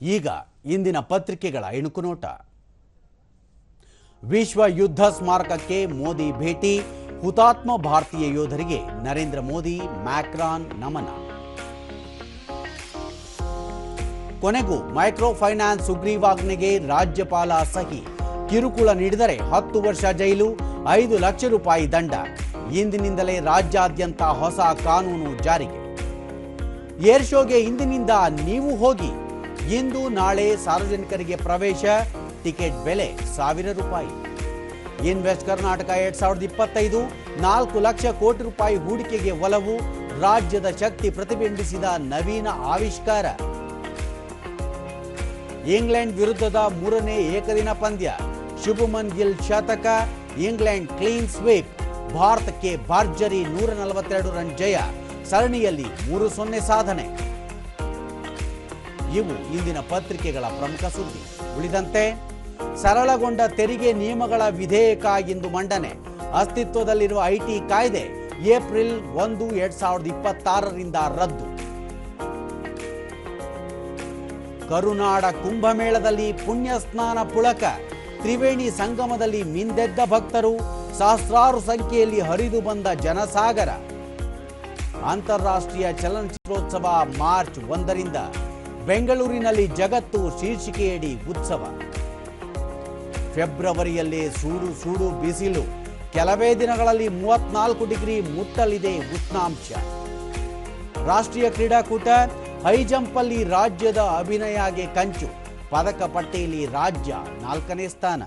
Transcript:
ಈಗ ಇಂದಿನ ಪತ್ರಿಕೆಗಳ ಇಣುಕು ನೋಟ ವಿಶ್ವ ಯುದ್ಧ ಸ್ಮಾರಕಕ್ಕೆ ಮೋದಿ ಭೇಟಿ, ಹುತಾತ್ಮ ಭಾರತೀಯ ಯೋಧರಿಗೆ ನರೇಂದ್ರ ಮೋದಿ ಮ್ಯಾಕ್ರಾನ್ ನಮನ. ಕೊನೆಗೂ ಮೈಕ್ರೋ ಫೈನಾನ್ಸ್ ಸುಗ್ರೀವಾಜ್ಞೆಗೆ ರಾಜ್ಯಪಾಲ ಸಹಿ, ಕಿರುಕುಳ ನೀಡಿದರೆ ಹತ್ತು ವರ್ಷ ಜೈಲು, ಐದು ಲಕ್ಷ ರೂಪಾಯಿ ದಂಡ, ಇಂದಿನಿಂದಲೇ ರಾಜ್ಯಾದ್ಯಂತ ಹೊಸ ಕಾನೂನು ಜಾರಿಗೆ. ಏರ್ ಶೋಗೆ ಇಂದಿನಿಂದ ನೀವು ಹೋಗಿ ಇಂದು ನಾಳೆ ಸಾರ್ವಜನಿಕರಿಗೆ ಪ್ರವೇಶ, ಟಿಕೆಟ್ ಬೆಲೆ ಸಾವಿರ ರೂಪಾಯಿ. ಇನ್ವೆಸ್ಟ್ ಕರ್ನಾಟಕ ಎರಡ್ ಸಾವಿರದ ಇಪ್ಪತ್ತೈದು, ನಾಲ್ಕು ಲಕ್ಷ ಕೋಟಿ ರೂಪಾಯಿ ಹೂಡಿಕೆಗೆ ಒಲವು, ರಾಜ್ಯದ ಶಕ್ತಿ ಪ್ರತಿಬಿಂಬಿಸಿದ ನವೀನ ಆವಿಷ್ಕಾರ. ಇಂಗ್ಲೆಂಡ್ ವಿರುದ್ಧದ ಮೂರನೇ ಏಕದಿನ ಪಂದ್ಯ. ಶುಭಮನ್ ಗಿಲ್ ಶತಕ, ಇಂಗ್ಲೆಂಡ್ ಕ್ಲೀನ್ ಸ್ವೀಪ್, ಭಾರತಕ್ಕೆ ಭರ್ಜರಿ ನೂರ ನಲವತ್ತೆರಡು ರನ್ ಜಯ. ಸರಣಿಯಲ್ಲಿ ಮೂರು ಸೊನ್ನೆ ಸಾಧನೆ. ಇವು ಇಂದಿನ ಪತ್ರಿಕೆಗಳ ಪ್ರಮುಖ ಸುದ್ದಿ. ಉಳಿದಂತೆ, ಸರಳಗೊಂಡ ತೆರಿಗೆ ನಿಯಮಗಳ ವಿಧೇಯಕ ಎಂದು ಮಂಡನೆ. ಅಸ್ತಿತ್ವದಲ್ಲಿರುವ ಐಟಿ ಕಾಯ್ದೆ ಏಪ್ರಿಲ್ ಒಂದು, ಎರಡ್ ಸಾವಿರದ ಇಪ್ಪತ್ತಾರರಿಂದ ರದ್ದು. ಕರುನಾಡ ಕುಂಭಮೇಳದಲ್ಲಿ ಪುಣ್ಯ ಸ್ನಾನ ಪುಳಕ. ತ್ರಿವೇಣಿ ಸಂಗಮದಲ್ಲಿ ಮಿಂದೆದ್ದ ಭಕ್ತರು. ಸಹಸ್ರಾರು ಸಂಖ್ಯೆಯಲ್ಲಿ ಹರಿದು ಬಂದ ಜನಸಾಗರ. ಅಂತಾರಾಷ್ಟ್ರೀಯ ಚಲನಚಿತ್ರೋತ್ಸವ ಮಾರ್ಚ್ ಒಂದರಿಂದ. ಬೆಂಗಳೂರಿನಲ್ಲಿ ಜಗತ್ತು ಶೀರ್ಷಿಕೆಯಡಿ ಉತ್ಸವ. ಫೆಬ್ರವರಿಯಲ್ಲಿ ಸೂಡು ಸೂಡು ಬಿಸಿಲು. ಕೆಲವೇ ದಿನಗಳಲ್ಲಿ ಮೂವತ್ನಾಲ್ಕು ಡಿಗ್ರಿ ಮುಟ್ಟಲಿದೆ ಉಷ್ಣಾಂಶ. ರಾಷ್ಟ್ರೀಯ ಕ್ರೀಡಾಕೂಟ ಹೈ ಜಂಪಲ್ಲಿ ರಾಜ್ಯದ ಅಭಿನಯಗೆ ಕಂಚು. ಪದಕ ಪಟ್ಟಿಯಲ್ಲಿ ರಾಜ್ಯ ನಾಲ್ಕನೇ ಸ್ಥಾನ.